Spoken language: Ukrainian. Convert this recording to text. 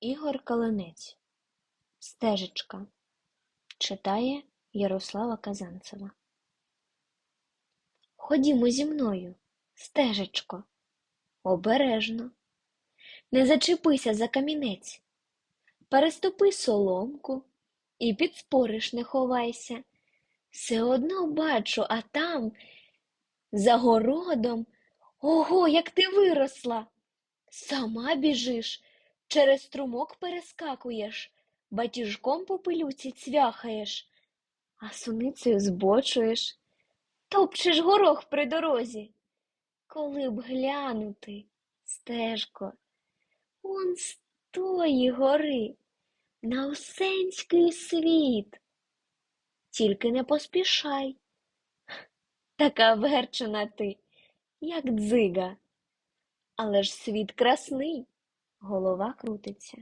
Ігор Калинець. Стежечка. Читає Ярослава Казанцева. Ходімо зі мною, стежечко. Обережно. Не зачепися за камінець. Переступи соломку і під спориш не ховайся. Все одно бачу, а там, за городом, ого, як ти виросла. Сама біжиш, через струмок перескакуєш, батіжком по пилюці цвяхаєш, а суницею збочуєш, топчеш горох при дорозі. Коли б глянути, стежко, он з тої гори, на усенський світ. Тільки не поспішай. Така верчена ти, як дзига. Але ж світ красний, голова крутиться.